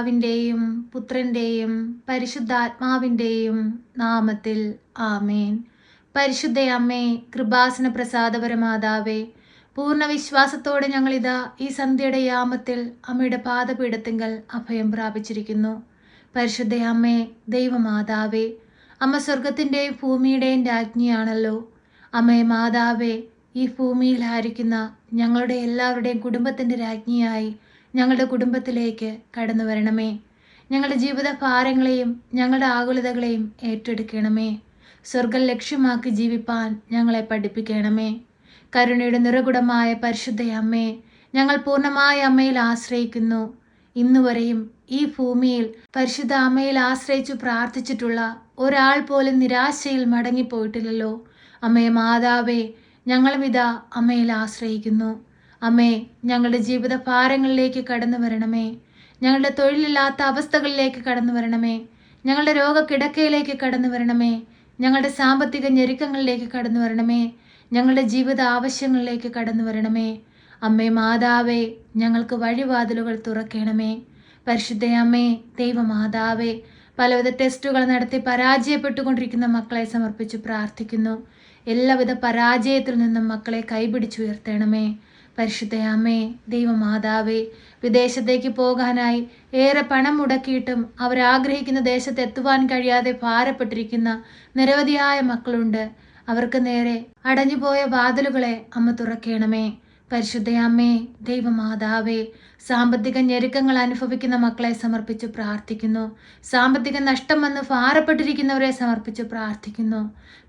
പിതാവിന്റെയും പുത്രന്റെയും പരിശുദ്ധാത്മാവിന്റെയും നാമത്തിൽ ആമേൻ. പരിശുദ്ധയമ്മേ കൃപാസന പ്രസാദപരമാതാവേ പൂർണ വിശ്വാസത്തോടെ ഞങ്ങളിതാ ഈ സന്ധ്യയുടെ യാമത്തിൽ അമ്മയുടെ പാദപീഠത്തിങ്കൽ അഭയം പ്രാപിച്ചിരിക്കുന്നു. പരിശുദ്ധയമ്മേ ദൈവമാതാവേ അമ്മ സ്വർഗത്തിന്റെയും ഭൂമിയുടെയും രാജ്ഞിയാണല്ലോ. അമ്മേ മാതാവേ ഈ ഭൂമിയിൽ ഭൂമിയിലായിരിക്കുന്ന ഞങ്ങളുടെ എല്ലാവരുടെയും കുടുംബത്തിന്റെ രാജ്ഞിയായി ഞങ്ങളുടെ കുടുംബത്തിലേക്ക് കടന്നു വരണമേ. ഞങ്ങളുടെ ജീവിത ഭാരങ്ങളെയും ഞങ്ങളുടെ ആകുലതകളെയും ഏറ്റെടുക്കണമേ. സ്വർഗം ലക്ഷ്യമാക്കി ജീവിപ്പാൻ ഞങ്ങളെ പഠിപ്പിക്കണമേ. കരുണയുടെ നിറകുടമായ പരിശുദ്ധ അമ്മേ ഞങ്ങൾ പൂർണമായ അമ്മയിൽ ആശ്രയിക്കുന്നു. ഇന്നുവരെയും ഈ ഭൂമിയിൽ പരിശുദ്ധ അമ്മയിൽ ആശ്രയിച്ചു പ്രാർത്ഥിച്ചിട്ടുള്ള ഒരാൾ പോലും നിരാശയിൽ മടങ്ങിപ്പോയിട്ടില്ലല്ലോ. അമ്മയെ മാതാവേ ഞങ്ങളും ഇതാ അമ്മയിൽ ആശ്രയിക്കുന്നു. അമ്മേ ഞങ്ങളുടെ ജീവിത ഭാരങ്ങളിലേക്ക് കടന്നു വരണമേ. ഞങ്ങളുടെ തൊഴിലില്ലാത്ത അവസ്ഥകളിലേക്ക് കടന്നു വരണമേ. ഞങ്ങളുടെ രോഗക്കിടക്കയിലേക്ക് കടന്നു വരണമേ. ഞങ്ങളുടെ സാമ്പത്തിക ഞെരുക്കങ്ങളിലേക്ക് കടന്നു വരണമേ. ഞങ്ങളുടെ ജീവിത ആവശ്യങ്ങളിലേക്ക് കടന്നു വരണമേ. അമ്മേ മാതാവേ ഞങ്ങൾക്ക് വഴിവാതിലുകൾ തുറക്കണമേ. പരിശുദ്ധ അമ്മേ ദൈവമാതാവേ പലവിധ ടെസ്റ്റുകൾ നടത്തി പരാജയപ്പെട്ടുകൊണ്ടിരിക്കുന്ന മക്കളെ സമർപ്പിച്ച് പ്രാർത്ഥിക്കുന്നു. എല്ലാവിധ പരാജയത്തിൽ നിന്നും മക്കളെ കൈപിടിച്ചുയർത്തണമേ. പരിശുദ്ധ അമ്മേ ദൈവമാതാവേ വിദേശത്തേക്ക് പോകാനായി ഏറെ പണം മുടക്കിയിട്ടും അവരാഗ്രഹിക്കുന്ന ദേശത്ത് എത്തുവാൻ കഴിയാതെ ഭാരപ്പെട്ടിരിക്കുന്ന നിരവധിയായ മക്കളുണ്ട്. അവർക്ക് നേരെ അടഞ്ഞുപോയ വാതിലുകളെ അമ്മ തുറക്കണമേ. പരിശുദ്ധയാമ്മേ ദൈവമാതാവേ സാമ്പത്തിക ഞെരുക്കങ്ങൾ അനുഭവിക്കുന്ന മക്കളെ സമർപ്പിച്ച് പ്രാർത്ഥിക്കുന്നു. സാമ്പത്തിക നഷ്ടം വന്ന് ഭാരപ്പെട്ടിരിക്കുന്നവരെ സമർപ്പിച്ച് പ്രാർത്ഥിക്കുന്നു.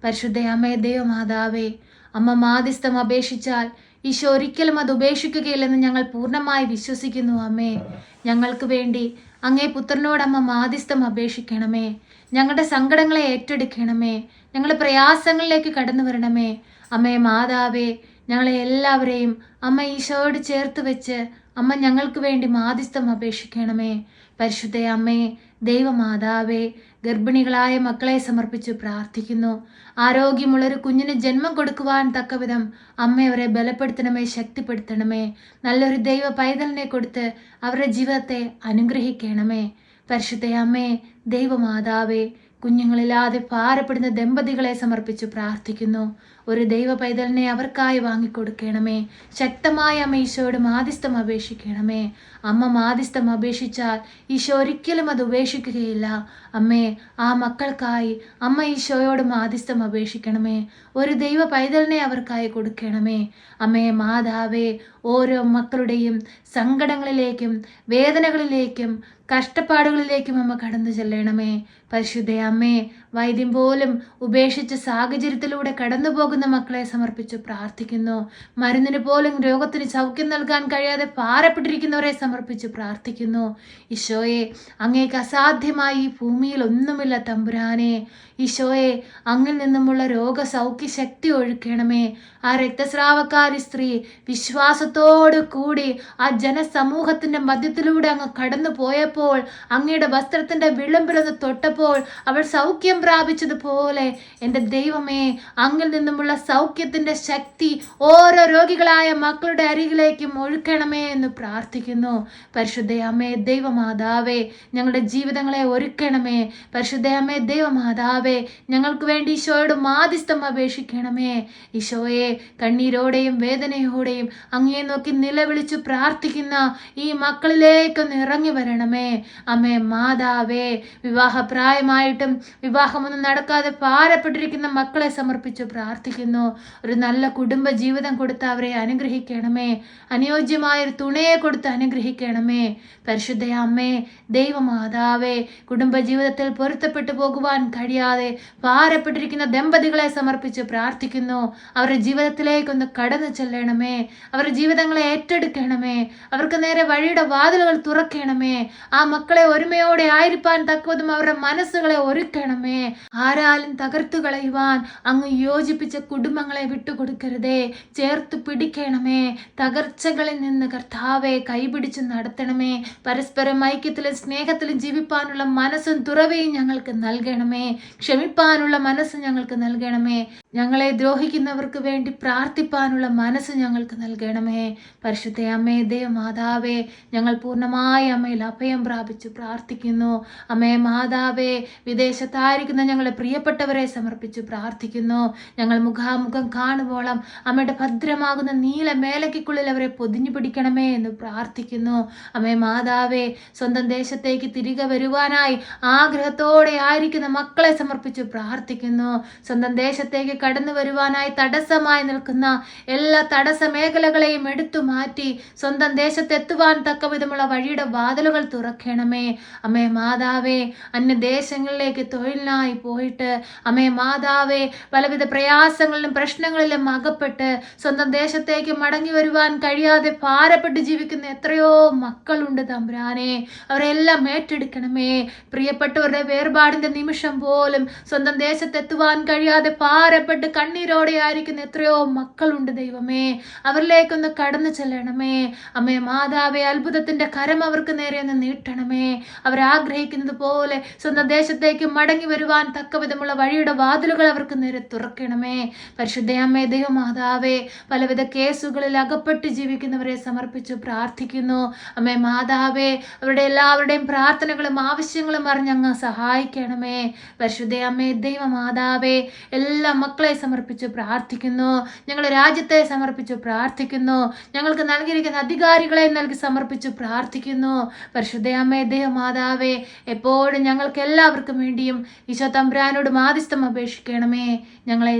പരിശുദ്ധയാമ്മേ ദൈവമാതാവേ അമ്മ മാധ്യസ്ഥം അപേക്ഷിച്ചാൽ ഈശോ ഒരിക്കലും അത് ഉപേക്ഷിക്കുകയില്ലെന്ന് ഞങ്ങൾ പൂർണമായി വിശ്വസിക്കുന്നു അമ്മേ. ഞങ്ങൾക്ക് വേണ്ടി അങ്ങേ പുത്രനോടമ്മ മാധ്യസ്ഥം അപേക്ഷിക്കണമേ. ഞങ്ങളുടെ സങ്കടങ്ങളെ ഏറ്റെടുക്കണമേ. ഞങ്ങളുടെ പ്രയാസങ്ങളിലേക്ക് കടന്നു വരണമേ. അമ്മേ മാതാവേ ഞങ്ങളെ എല്ലാവരെയും അമ്മ ഈശോയോട് ചേർത്ത് വെച്ച് അമ്മ ഞങ്ങൾക്ക് വേണ്ടി മാധ്യസ്ഥം അപേക്ഷിക്കണമേ. പരിശുദ്ധ അമ്മേ ദൈവമാതാവേ ഗർഭിണികളായ മക്കളെ സമർപ്പിച്ച് പ്രാർത്ഥിക്കുന്നു. ആരോഗ്യമുള്ളൊരു കുഞ്ഞിന് ജന്മം കൊടുക്കുവാൻ തക്കവിധം അമ്മ അവരെ ബലപ്പെടുത്തണമേ ശക്തിപ്പെടുത്തണമേ. നല്ലൊരു ദൈവ പൈതലിനെ കൊടുത്ത് അവരുടെ ജീവിതത്തെ അനുഗ്രഹിക്കണമേ. പരിശുദ്ധ അമ്മേ ദൈവമാതാവേ കുഞ്ഞുങ്ങളില്ലാതെ ഭാരപ്പെടുന്ന ദമ്പതികളെ സമർപ്പിച്ച് പ്രാർത്ഥിക്കുന്നു. ഒരു ദൈവ പൈതലിനെ അവർക്കായി വാങ്ങിക്കൊടുക്കണമേ. ശക്തമായ അമ്മ ഈശോയോട് മാധ്യസ്ഥം അപേക്ഷിക്കണമേ. അമ്മ മാധ്യസ്ഥം അപേക്ഷിച്ചാൽ ഈശോ ഒരിക്കലും അത് ഉപേക്ഷിക്കുകയില്ല. അമ്മേ ആ മക്കൾക്കായി അമ്മ ഈശോയോട് മാധ്യസ്ഥം അപേക്ഷിക്കണമേ. ഒരു ദൈവ പൈതലിനെ അവർക്കായി കൊടുക്കണമേ. അമ്മേ മാതാവേ ഓരോ മക്കളുടെയും സങ്കടങ്ങളിലേക്കും വേദനകളിലേക്കും കഷ്ടപ്പാടുകളിലേക്കും അമ്മ കടന്നു ചെല്ലണമേ. പരിശുദ്ധ അമ്മേ വൈദ്യം പോലും ഉപേക്ഷിച്ച സാഹചര്യത്തിലൂടെ കടന്നു പോകുന്ന മക്കളെ സമർപ്പിച്ചു പ്രാർത്ഥിക്കുന്നു. മരുന്നിന് പോലും രോഗത്തിന് സൗഖ്യം നൽകാൻ കഴിയാതെ പാറപ്പെട്ടിരിക്കുന്നവരെ സമർപ്പിച്ചു പ്രാർത്ഥിക്കുന്നു. ഈശോയെ അങ്ങേക്ക് അസാധ്യമായി ഭൂമിയിൽ ഒന്നുമില്ല തമ്പുരാനെ. ഈശോയെ അങ്ങിൽ നിന്നുമുള്ള രോഗസൗഖ്യ ശക്തി ഒഴുക്കണമേ. ആ രക്തസ്രാവക്കാരി സ്ത്രീ വിശ്വാസത്തോടു കൂടി ആ ജനസമൂഹത്തിന്റെ മധ്യത്തിലൂടെ അങ്ങ് കടന്നു പോയപ്പോൾ അങ്ങയുടെ വസ്ത്രത്തിന്റെ വിളമ്പിലൊന്ന് തൊട്ടപ്പോൾ അവൾ സൗഖ്യം പ്രാപിച്ചതുപോലെ എന്റെ ദൈവമേ അങ്ങിൽ നിന്നുമുള്ള സൗഖ്യത്തിന്റെ ശക്തി ഓരോ രോഗികളായ മക്കളുടെ അരികിലേക്കും ഒഴുക്കണമേ എന്ന് പ്രാർത്ഥിക്കുന്നു. പരിശുദ്ധ അമ്മേ ദൈവമാതാവേ ഞങ്ങളുടെ ജീവിതങ്ങളെ ഒരുക്കണമേ. പരിശുദ്ധ അമ്മേ ദൈവമാതാവേ ഞങ്ങൾക്ക് വേണ്ടി ഈശോയോട് മാധ്യസ്ഥം അപേക്ഷിക്കണമേ. ഈശോയെ കണ്ണീരോടെയും വേദനയോടെയും അങ്ങേ നോക്കി നിലവിളിച്ചു പ്രാർത്ഥിക്കുന്ന ഈ മക്കളിലേക്കൊന്ന് ഇറങ്ങി വരണമേ. അമ്മേ മാതാവേ വിവാഹപ്രായമായിട്ടും വിവാഹമൊന്നും നടക്കാതെ ഭാരപ്പെട്ടിരിക്കുന്ന മക്കളെ സമർപ്പിച്ചു പ്രാർത്ഥിക്കുന്നു ഒരു നല്ല കുടുംബ ജീവിതം കൊടുത്ത് അവരെ അനുഗ്രഹിക്കണമേ. അനുയോജ്യമായൊരു തുണയെ കൊടുത്ത് അനുഗ്രഹിക്കണമേ. പരിശുദ്ധ അമ്മേ ദൈവമാതാവേ കുടുംബ ജീവിതത്തിൽ പൊരുത്തപ്പെട്ടു പോകുവാൻ കഴിയാതെ ഭാരപ്പെട്ടിരിക്കുന്ന ദമ്പതികളെ സമർപ്പിച്ച് പ്രാർത്ഥിക്കുന്നു. അവരുടെ ജീവിതത്തിലേക്കൊന്ന് കടന്നു ചെല്ലണമേ. അവരുടെ ജീവിതങ്ങളെ ഏറ്റെടുക്കണമേ. അവർക്ക് നേരെ വഴിയുടെ വാതിലുകൾ തുറക്കണമേ. ആ മക്കളെ ഒരുമയോടെ ആയിരിക്കാൻ തക്കതും അവരുടെ മനസ്സുകളെ ഒരുക്കണമേ. ആരാലും തകർത്തു കളയുവാൻ അങ്ങ് യോജിപ്പിച്ച കുടുംബങ്ങളെ വിട്ടുകൊടുക്കരുതേ. ചേർത്ത് പിടിക്കണമേ. തകർച്ചകളിൽ നിന്ന് കർത്താവെ കൈപിടിച്ച് നടത്തണമേ. പരസ്പരം ഐക്യത്തിലും സ്നേഹത്തിലും ജീവിപ്പാനുള്ള മനസ്സും തുറവയും ഞങ്ങൾക്ക് നൽകണമേ. ക്ഷമിപ്പാനുള്ള മനസ്സ് ഞങ്ങൾക്ക് നൽകണമേ. ഞങ്ങളെ ദ്രോഹിക്കുന്നവർക്ക് വേണ്ടി പ്രാർത്ഥിപ്പാനുള്ള മനസ്സ് ഞങ്ങൾക്ക് നൽകണമേ. പരിശുദ്ധ അമ്മേ ദേവമാതാവേ ഞങ്ങൾ പൂർണമായി അമ്മയിൽ അഭയം പ്രാപിച്ചു പ്രാർത്ഥിക്കുന്നു. അമ്മേ മാതാവേ വിദേശത്തായിരിക്കുന്ന ഞങ്ങളെ പ്രിയപ്പെട്ടവരെ സമർപ്പിച്ചു പ്രാർത്ഥിക്കുന്നു. ഞങ്ങൾ മുഖാമുഖം കാണുവോളം അമ്മയുടെ ഭദ്രമാകുന്ന നീല മേലയ്ക്കുള്ളിൽ അവരെ പൊതിഞ്ഞു പിടിക്കണമേ എന്ന് പ്രാർത്ഥിക്കുന്നു. അമ്മേ മാതാവേ സ്വന്തം ദേശത്തേക്ക് തിരികെ വരുവാനായി ആഗ്രഹത്തോടെ ആയിരിക്കുന്ന മക്കളെ സമർപ്പിച്ച് പ്രാർത്ഥിക്കുന്നു. സ്വന്തം ദേശത്തേക്ക് കടന്നു വരുവാനായി തടസ്സമായി നിൽക്കുന്ന എല്ലാ തടസ്സ മേഖലകളെയും എടുത്തു മാറ്റി സ്വന്തം ദേശത്തെത്തുവാൻ തക്ക വിധമുള്ള വഴിയുടെ വാതിലുകൾ തുറക്കണമേ. അമ്മേ മാതാവേ അന്യദേശങ്ങളിലേക്ക് തൊഴിലിനായി പോയിട്ട് അമ്മേ മാതാവേ പലവിധ പ്രയാസങ്ങളിലും പ്രശ്നങ്ങളിലും അകപ്പെട്ട് സ്വന്തം ദേശത്തേക്ക് മടങ്ങി വരുവാൻ കഴിയാതെ ഭാരപ്പെട്ട് ജീവിക്കുന്ന എത്രയോ മക്കളുണ്ട് തമ്പുരാനെ. അവരെല്ലാം ഏറ്റെടുക്കണമേ. പ്രിയപ്പെട്ടവരുടെ വേർപാടിന്റെ നിമിഷം പോലും സ്വന്തം ദേശത്തെത്തുവാൻ കഴിയാതെ ഭാരപ്പെട്ട് കണ്ണീരോടെ ആയിരിക്കുന്ന എത്രയോ മക്കളുണ്ട് ദൈവമേ. അവരിലേക്കൊന്ന് കടന്നു ചെല്ലണമേ. അമ്മേ മാതാവേ അത്ഭുതത്തിന്റെ കരം അവർക്ക് നേരെ ഒന്ന് നീട്ടണമേ. അവരാഗ്രഹിക്കുന്നത് പോലെ സ്വന്തം ദേശത്തേക്ക് മടങ്ങി വരുവാൻ തക്ക വിധമുള്ള വഴിയുടെ വാതിലുകൾ അവർക്ക് നേരെ തുറക്കണമേ. പരിശുദ്ധ അമ്മേ ദൈവമാതാവേ പലവിധ കേസുകളിൽ അകപ്പെട്ട് ജീവിക്കുന്നവരെ സമർപ്പിച്ചു പ്രാർത്ഥിക്കുന്നു. അമ്മേ മാതാവേ അവരുടെ എല്ലാവരുടെയും പ്രാർത്ഥനകളും ആവശ്യങ്ങളും അറിഞ്ഞ് അങ്ങ് സഹായിക്കണമേ. പരിശുദ്ധ ദൈവ ദൈവമാതാവേ എല്ലാ മക്കളെ സമർപ്പിച്ചു പ്രാർത്ഥിക്കുന്നു. ഞങ്ങളുടെ രാജ്യത്തെ സമർപ്പിച്ചു പ്രാർത്ഥിക്കുന്നു. ഞങ്ങൾക്ക് നൽകിയിരിക്കുന്ന അധികാരികളെ നൽകി സമർപ്പിച്ചു പ്രാർത്ഥിക്കുന്നു. പരിശുദ്ധ ദൈവ ദൈവമാതാവേ എപ്പോഴും ഞങ്ങൾക്ക് എല്ലാവർക്കും വേണ്ടിയും ഈശോ തമ്പുരാനോട് മാധ്യസ്ഥം അപേക്ഷിക്കണമേ. ഞങ്ങളെ